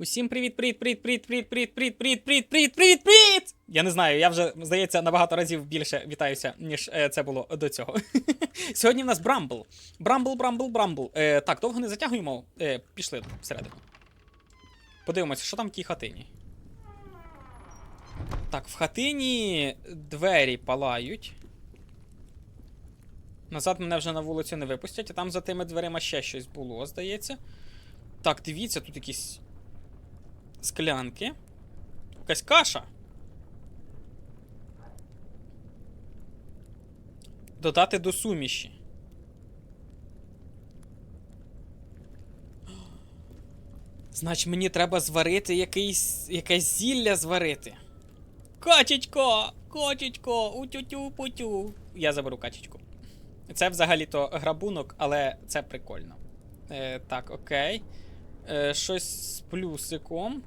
Усім привіт, привіт, привіт, привіт, привіт, привіт, привіт, привіт, привіт, привіт, привіт, привіт! Я не знаю, я вже, здається, набагато разів більше вітаюся, ніж е, це було до цього. Сьогодні в нас Брамбл. Брамбл, Брамбл, Брамбл. Е, так, довго не затягуємо. Е, пішли всередину. Подивимося, що там в тій хатині. Так, в хатині двері палають. Назад мене вже на вулицю не випустять, а там за тими дверима ще щось було, здається. Так, дивіться, тут якісь склянки. Якась каша. Додати до суміші. Значить, мені треба зварити якийсь, якесь зілля зварити. Качечко! Качечко! Утю-тю-путю. Я заберу качечку. Це взагалі-то грабунок, але це прикольно. Е, так, окей. Е, щось з плюсиком.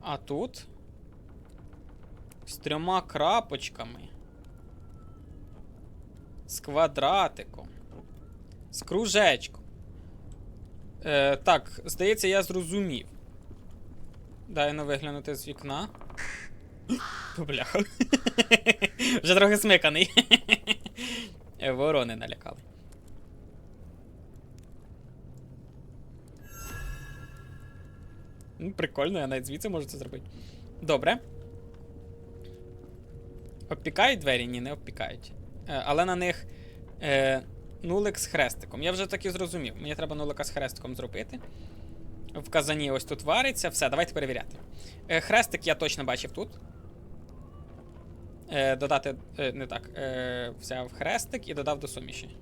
А тут. З трьома крапочками. З квадратиком. З кружечком. Е, так, здається, я зрозумів. Дай ну виглянути з вікна. Бляха. Вже трохи смиканий. Ворони налякали. Ну, прикольно, я навіть звідси можу це зробити. Добре. Обпікають двері? Ні, не обпікають. Е, але на них е, нулик з хрестиком. Я вже так і зрозумів. Мені треба нулика з хрестиком зробити. В казані ось тут вариться. Все, давайте перевіряти. Е, хрестик я точно бачив тут. Е, додати. Е, не так. Е, взяв хрестик і додав до суміші.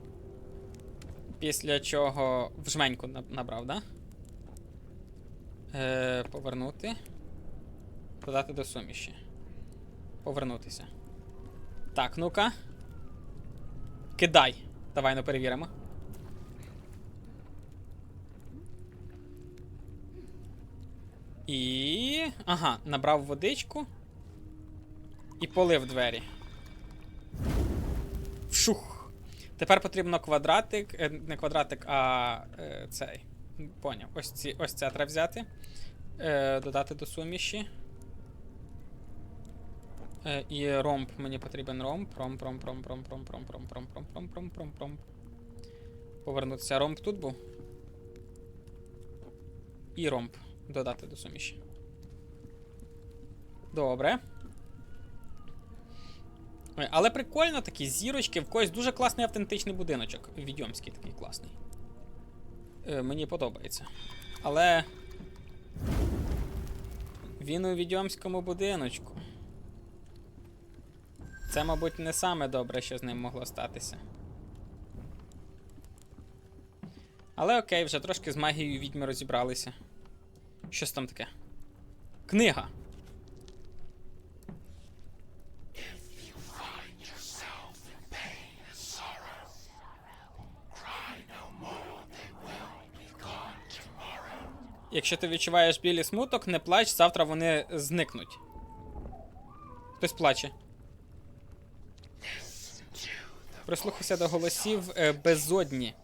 Після чого в жменьку на- набрав, да? Е, повернути. Додати до суміші. Повернутися. Так, ну-ка. Кидай. Давай ну перевіримо. І. Ага, набрав водичку. І полив двері. Вшух. Тепер потрібно квадратик. е, Не квадратик, а е, цей. Поняв. Ось ці, ось це треба взяти. Е, додати до суміші. Е, і ромб. Мені потрібен ромб. Ромб, ромб, ромб, ромб, ромб, ромб, ромб, ромб, ромб, ромб, ромб, ромб, ромб. Повернутися. Ромб тут був. І ромб. Додати до суміші. Добре. Але прикольно такі зірочки, в когось дуже класний автентичний будиночок. Відьомський такий класний. Е, мені подобається. Але. Він у відьомському будиночку. Це, мабуть, не саме добре, що з ним могло статися. Але окей, вже трошки з магією відьми розібралися. Щось там таке? Книга. Якщо ти відчуваєш біль і смуток, не плач, завтра вони зникнуть. Хтось плаче. Прислухайся до голосів е, безодні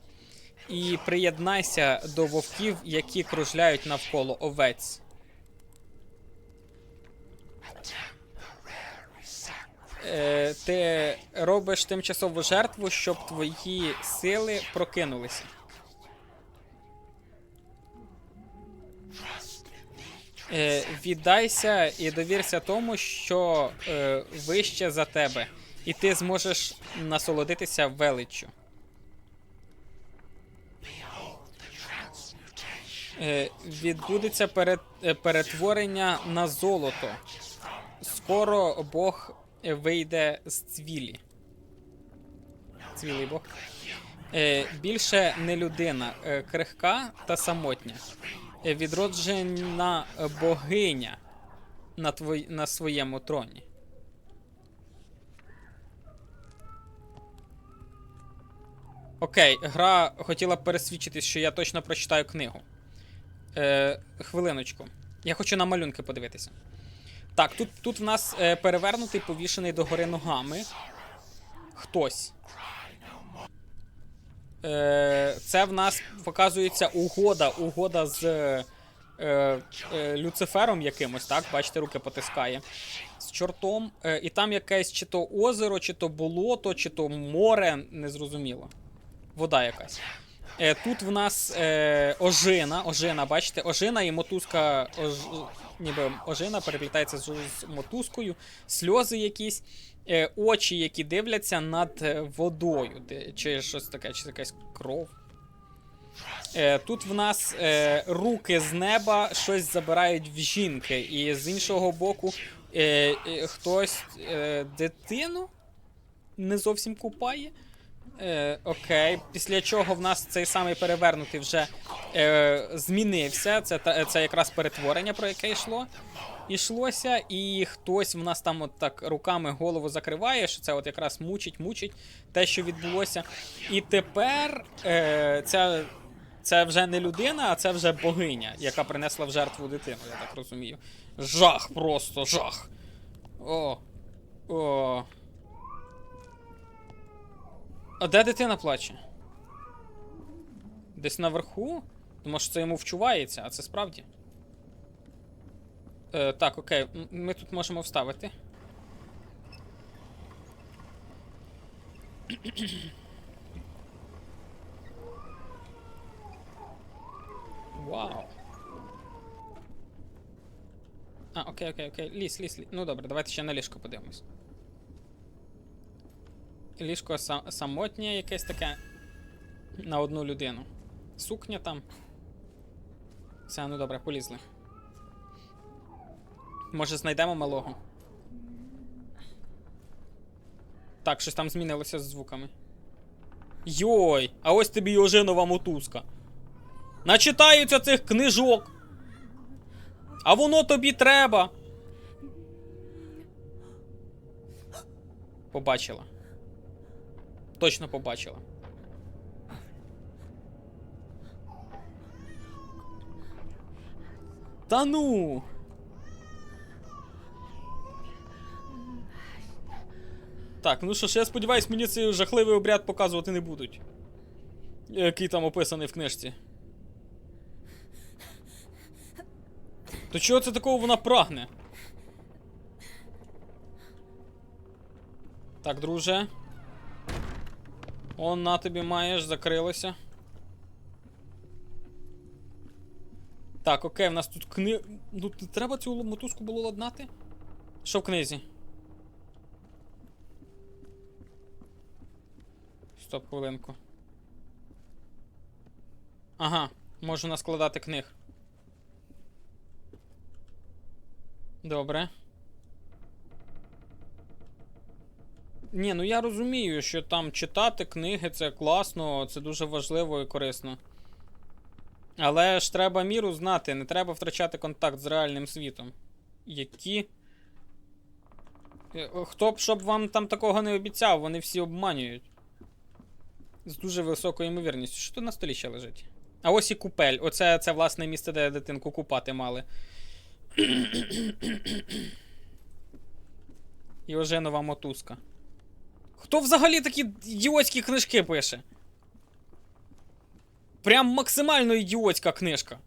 і приєднайся до вовків, які кружляють навколо овець. Е, ти робиш тимчасову жертву, щоб твої сили прокинулися. Е, віддайся і довірся тому, що е, вище за тебе, і ти зможеш насолодитися величчю. Е, відбудеться перет, е, перетворення на золото. Скоро Бог вийде з цвілі. Цвілий Бог. Е, більше не людина, е, крихка та самотня. Е, відроджена богиня на, твой, на своєму троні. Окей, гра хотіла пересвідчитись, що я точно прочитаю книгу. Е, хвилиночку. Я хочу на малюнки подивитися. Так, тут, тут в нас е, перевернутий, повішений догори ногами. Хтось. Е, це в нас показується угода. Угода з е, е, Люцифером якимось, так? Бачите, руки потискає. З чортом. Е, і там якесь чи то озеро, чи то болото, чи то море, незрозуміло. Вода якась. Е, тут в нас е, ожина, ожина, бачите, ожина і мотузка, ож, ніби ожина переплітається з, з мотузкою, сльози якісь, очі, які дивляться над е, водою, де, чи щось таке, чи якась кров. Е, тут в нас е, руки з неба щось забирають в жінки, і з іншого боку е, е, хтось е, дитину не зовсім купає. Е, окей, після чого в нас цей самий перевернутий вже е, змінився. Це, та- це якраз перетворення, про яке йшло. Ішлося, і хтось в нас там от так руками голову закриває, що це от якраз мучить, мучить те, що відбулося. І тепер е, ця, це вже не людина, а це вже богиня, яка принесла в жертву дитину, я так розумію. Жах, просто жах. О. О. А де дитина плаче? Десь наверху? Тому що це йому вчувається, а це справді. Е, так, окей, ми тут можемо вставити. Вау. А, окей, окей, окей. Ліс, ліс, ліс. Ну добре, давайте ще на ліжко подивимось. Ліжко са- самотнє якесь таке. На одну людину. Сукня там. Все, ну добре, полізли. Може, знайдемо малого. Так, щось там змінилося з звуками. Йой! А ось тобі ожинова мотузка. Начитаються цих книжок. А воно тобі треба. Побачила. Точно побачила. Та ну. Так, ну що ж, я сподіваюсь, мені цей жахливий обряд показувати не будуть. Який там описаний в книжці. То чого це такого вона прагне? Так, друже. Он на тобі маєш, закрилося. Так, окей, в нас тут кни. Ну, треба цю мотузку було ладнати? Що в книзі? Стоп, хвилинку. Ага, можу наскладати книг. Добре. Ні, ну я розумію, що там читати книги це класно, це дуже важливо і корисно. Але ж треба міру знати, не треба втрачати контакт з реальним світом. Які. Е, Хто б щоб вам там такого не обіцяв, вони всі обманюють. З дуже високою ймовірністю. Що тут на столі ще лежить? А ось і купель. Оце це власне місце, де дитинку купати мали. І оженова мотузка. Хто взагалі такі ідіотські книжки пише? Прям максимально ідіотська книжка.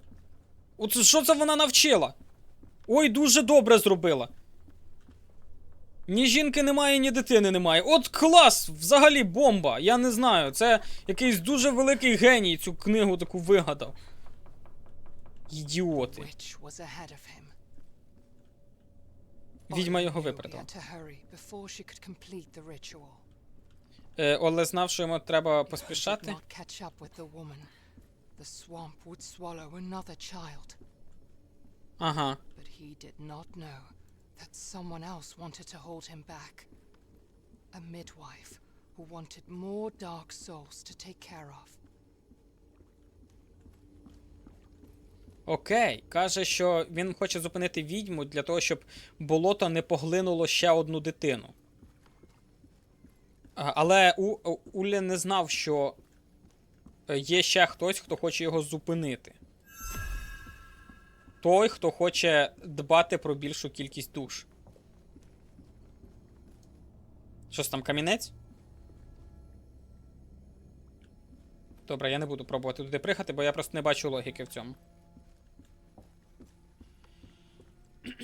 От що це вона навчила? Ой, дуже добре зробила. Ні жінки немає, ні дитини немає. От клас! Взагалі бомба! Я не знаю. Це якийсь дуже великий геній цю книгу таку вигадав. Ідіоти. Відьма його випередила. Е, Оле знав, що йому треба поспішати. Ага. That someone else wanted to hold him back. A midwife who wanted more dark souls to take care of. Окей. Каже, що він хоче зупинити відьму для того, щоб болото не поглинуло ще одну дитину. Але У, У- Улі не знав, що е, є ще хтось, хто хоче його зупинити. Той, хто хоче дбати про більшу кількість душ. Щось там камінець? Добре, я не буду пробувати туди пригати, бо я просто не бачу логіки в цьому.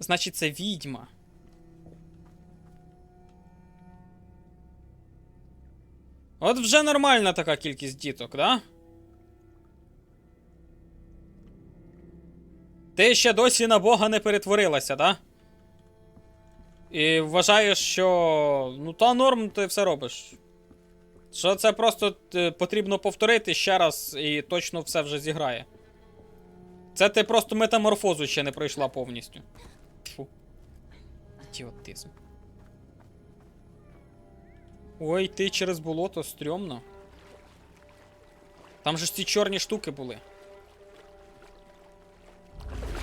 Значить, це відьма. От вже нормальна така кількість діток, да? Ти ще досі на Бога не перетворилася, да? І вважаєш, що. Ну, та норм, ти все робиш. Що це просто е, потрібно повторити ще раз і точно все вже зіграє. Це ти просто метаморфозу ще не пройшла повністю. Фу. Ідіотизм. Ой, ти через болото стрьомно. Там же ж ці чорні штуки були.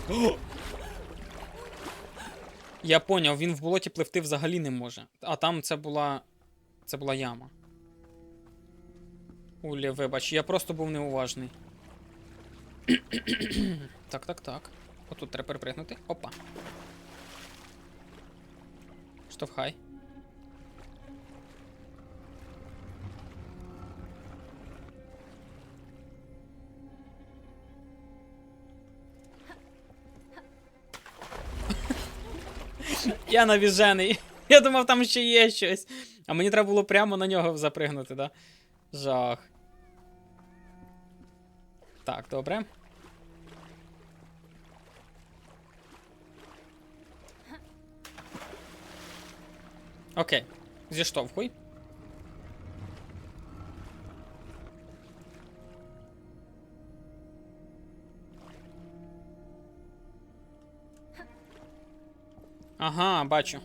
Я поняв, він в болоті пливти взагалі не може. А там це була. Це була яма. Улі, вибач, я просто був неуважний. так, так, так. Отут треба перепригнути. Опа. Штовхай. Я навіжений. Я думав, там ще є щось. А мені треба було прямо на нього запригнути, да? Жах. Так, добре. Окей. Зіштовхуй. Ага, бачу.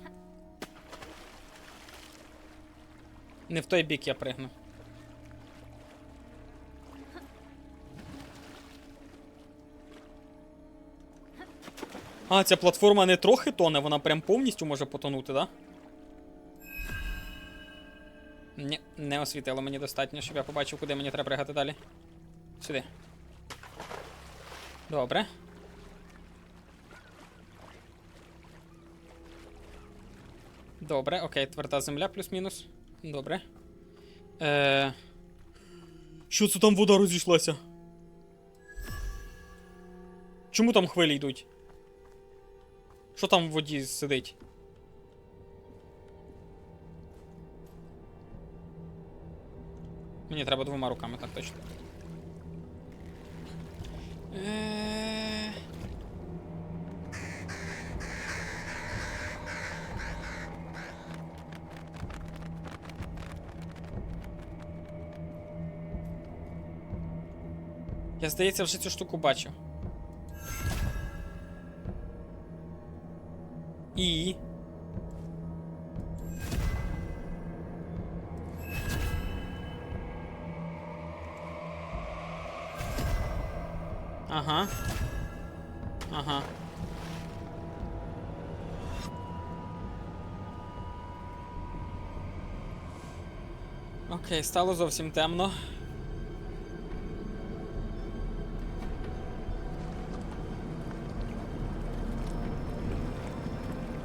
Не в той бік я пригну. А, ця платформа не трохи тоне, вона прям повністю може потонути, да? Ні, не освітило мені достатньо, щоб я побачив, куди мені треба пригати далі. Сюди. Добре. Добре, окей, тверда земля плюс-мінус. Добре. Е... Що це там вода розійшлася? Чому там хвилі йдуть? Що там в воді сидить? Мені треба двома руками, так точно. Е... Я, здається, вже цю штуку бачив. І. Ага. Ага. Окей, стало зовсім темно.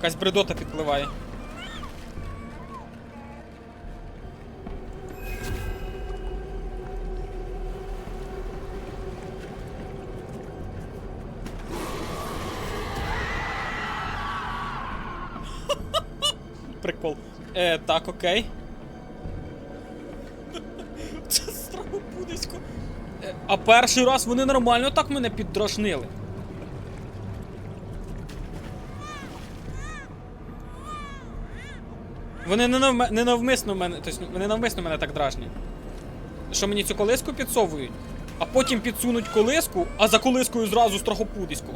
Якась бредота підпливає. Прикол. Е, так, окей. Це страхопудисько. Е, а перший раз вони нормально так мене піддражнили. Вони не, навмисно мене. Тобто, вони навмисно мене так дражнять. Що мені цю колиску підсовують, а потім підсунуть колиску, а за колискою зразу страхопудисько.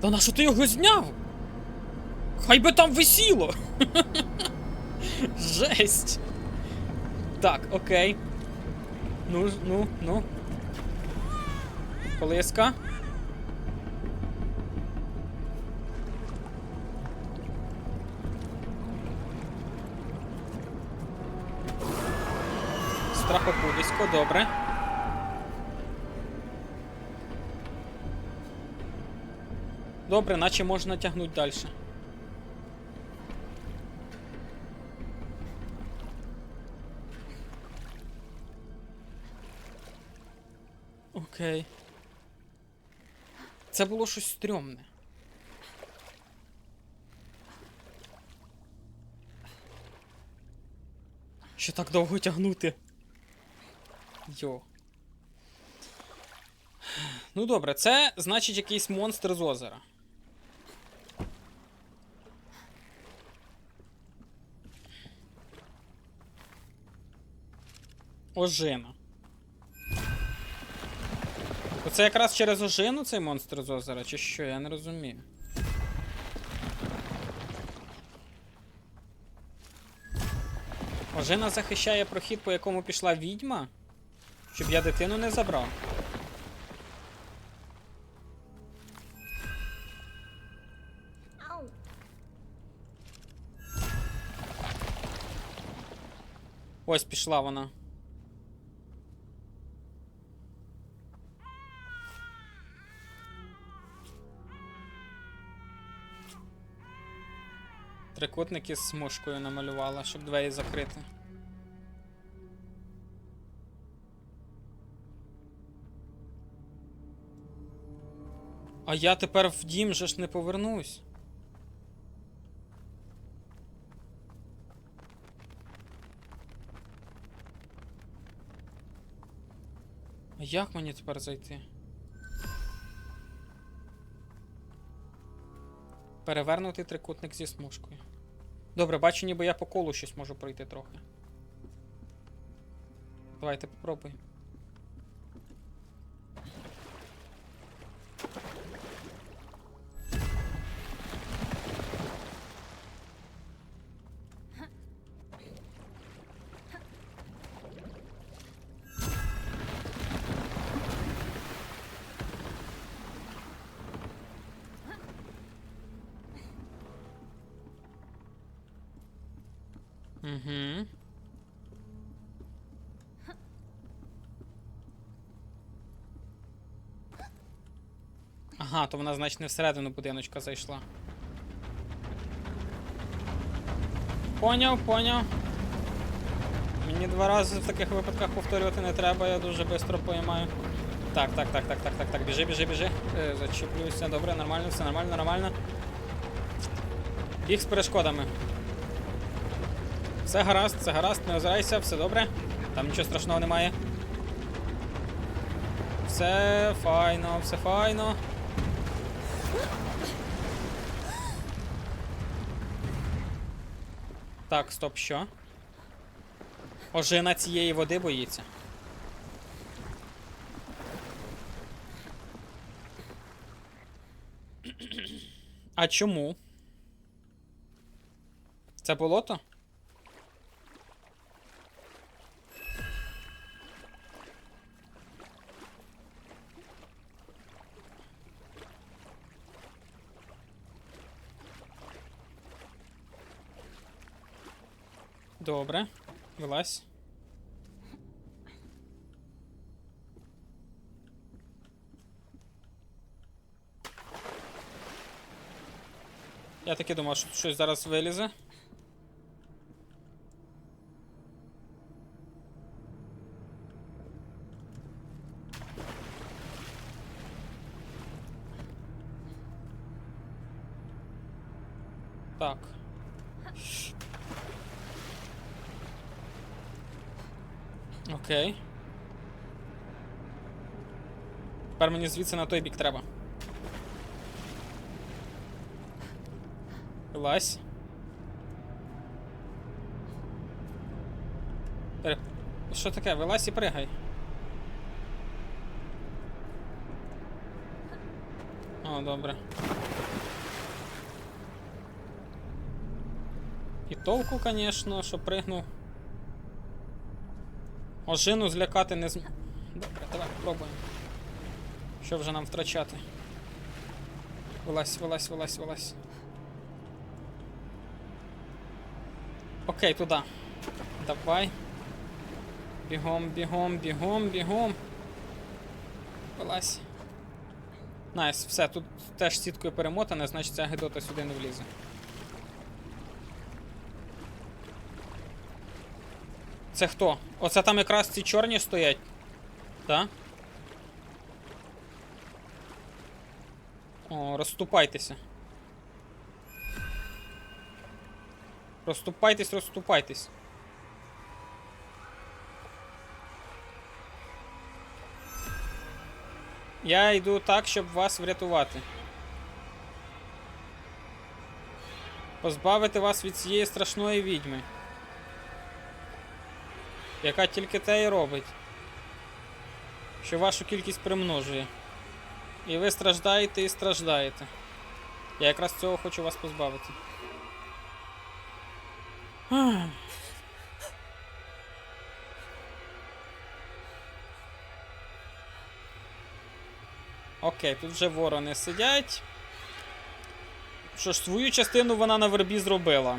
Та на що ти його зняв? Хай би там висіло. Жесть. Так, окей. Ну, ну, ну. Колиска. Страхопудисько, добре. Добре, наче можна тягнути далі. Окей. Це було щось стрьомне. Що так довго тягнути? Йо. Ну добре, це значить якийсь монстр з озера. Ожина. Оце якраз через ожину цей монстр з озера, чи що? Я не розумію. Ожина захищає прохід, по якому пішла відьма? Щоб я дитину не забрав. Ось пішла вона. Трикутники з смужкою намалювала, щоб двері закрити. А я тепер в дім же ж не повернусь. А як мені тепер зайти? Перевернутий трикутник зі смужкою. Добре, бачу, ніби я по колу щось можу пройти трохи. Давайте попробуємо. Угу. Ага, то вона, значить, не всередину будиночка зайшла. Поняв, поняв. Мені два рази в таких випадках повторювати не треба, я дуже швидко поймаю. Так, так, так, так, так, так, так. Біжи, біжи, біжи. Е, зачіплююся. Добре, нормально, все нормально, нормально. Біг з перешкодами. Все гаразд, все гаразд, не озирайся, все добре. Там нічого страшного немає. Все файно, все файно. Так, стоп, що? Ожина цієї води боїться. А чому? Це болото? Добре. Вилазь. Я таки думав, що тут щось зараз вилізе. Так. Окей. Тепер мені звідси на той бік треба. Вилазь. Пере... Що таке? Вилазь і пригай. О, добре. І толку, звісно, що пригнув. Ожину злякати не зм... Добре, давай попробуємо. Що вже нам втрачати? Вилазь, вилазь, вилазь, вилазь. Окей, туди. Давай. Бігом, бігом, бігом, бігом. Вилазь. Найс, все, тут теж сіткою перемотане, значить ця гидота сюди не влізе. Це хто? Оце там якраз ці чорні стоять. Так? О, розступайтеся. Розступайтесь, розступайтесь. Я йду так, щоб вас врятувати. Позбавити вас від цієї страшної відьми. Яка тільки те і робить. Що вашу кількість примножує. І ви страждаєте і страждаєте. Я якраз цього хочу вас позбавити. Окей, тут вже ворони сидять. Що ж, свою частину вона на вербі зробила.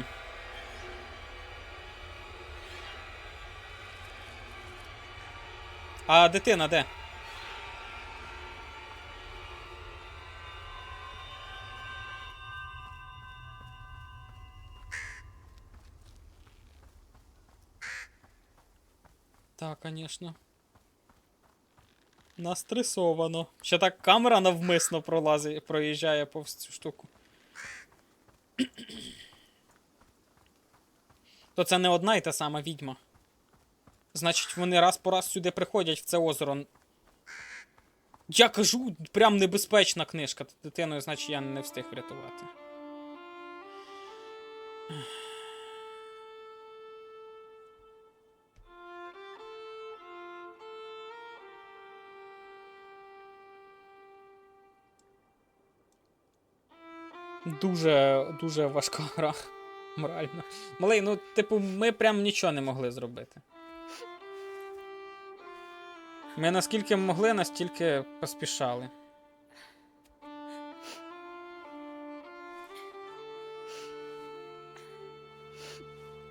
А дитина де? Так, конечно. Настресовано. Ще так камера навмисно пролазить, проїжджає повз цю штуку. То це не одна і та сама відьма. Значить, вони раз по раз сюди приходять в це озеро. Я кажу, прям небезпечна книжка. Дитиною, значить, я не встиг врятувати. Дуже, дуже важка гра. Морально. Малий, ну, типу, ми прям нічого не могли зробити. Ми наскільки могли, настільки поспішали.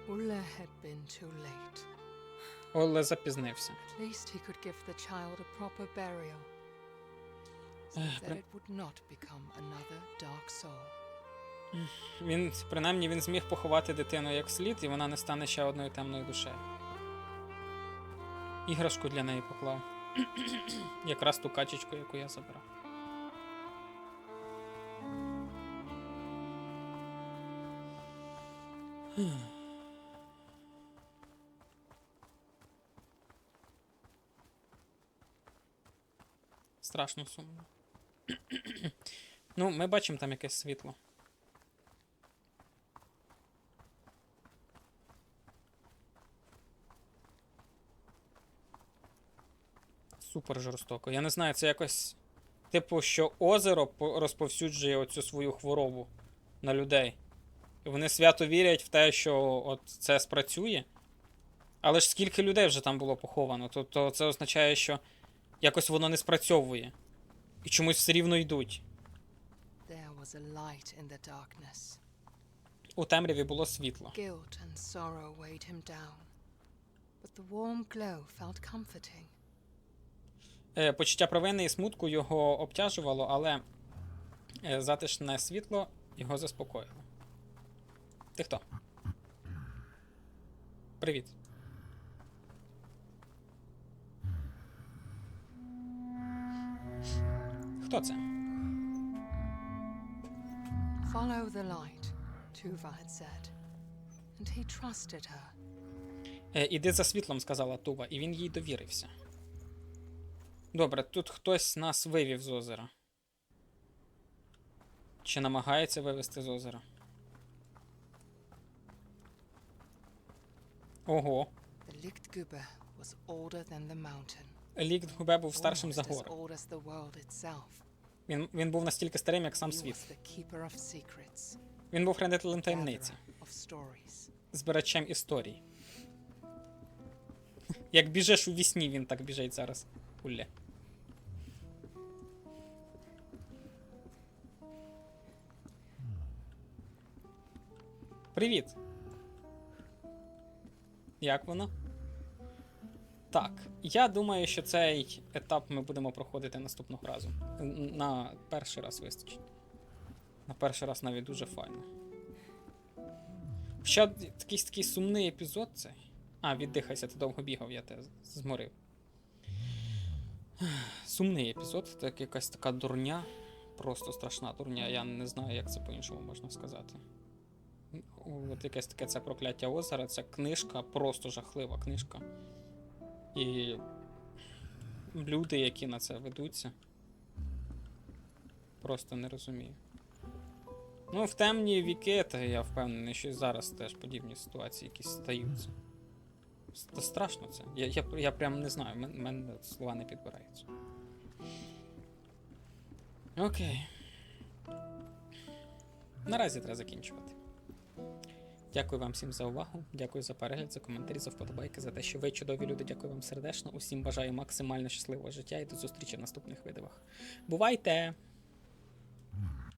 Ulla had been too late. Оле запізнився. At least he could give the child a proper burial. Він, принаймні, він зміг поховати дитину як слід, і вона не стане ще одною темною душею. Іграшку для неї поклав. Якраз ту качечку, яку я забрав. Страшно сумно. Ну, ми бачимо там якесь світло. Супер жорстоко. Я не знаю, це якось. Типу, що озеро розповсюджує оцю свою хворобу на людей. І вони свято вірять в те, що от це спрацює. Але ж скільки людей вже там було поховано, то, то це означає, що якось воно не спрацьовує. І чомусь все рівно йдуть. У темряві було світло. Е, Почуття провини і смутку його обтяжувало, але е, затишне світло його заспокоїло. Ти хто? Привіт. Хто це? Follow the light, Tuva had said. And he trusted her. Е, Іди за світлом, сказала Тува, і він їй довірився. Добре, тут хтось нас вивів з озера. Чи намагається вивести з озера? Ого. The Lichtgube was older than the mountain. Лік Губе був старшим за itself. Він, він був настільки старим, як сам світ. Він був хранителем таємниці, збирачем історій. Як біжиш у вісні, він так біжить зараз. Улля. Привіт. Як воно? Так, я думаю, що цей етап ми будемо проходити наступного разу. На перший раз вистачить. На перший раз навіть дуже файно. Ще якийсь такий сумний епізод цей. А, віддихайся, ти довго бігав, я тебе зморив. Сумний епізод, так якась така дурня. Просто страшна дурня. Я не знаю, як це по-іншому можна сказати. От якесь таке це прокляття озера, ця книжка, просто жахлива книжка. І люди, які на це ведуться, просто не розумію. Ну, в темні віки, та я впевнений, що і зараз теж подібні ситуації якісь стаються. Та страшно це. Я, я, я прям не знаю, в мене слова не підбираються. Окей. Наразі треба закінчувати. Дякую вам всім за увагу. Дякую за перегляд, за коментарі, за вподобайки, за те, що ви чудові люди. Дякую вам сердечно. Усім бажаю максимально щасливого життя і до зустрічі в наступних відео. Бувайте!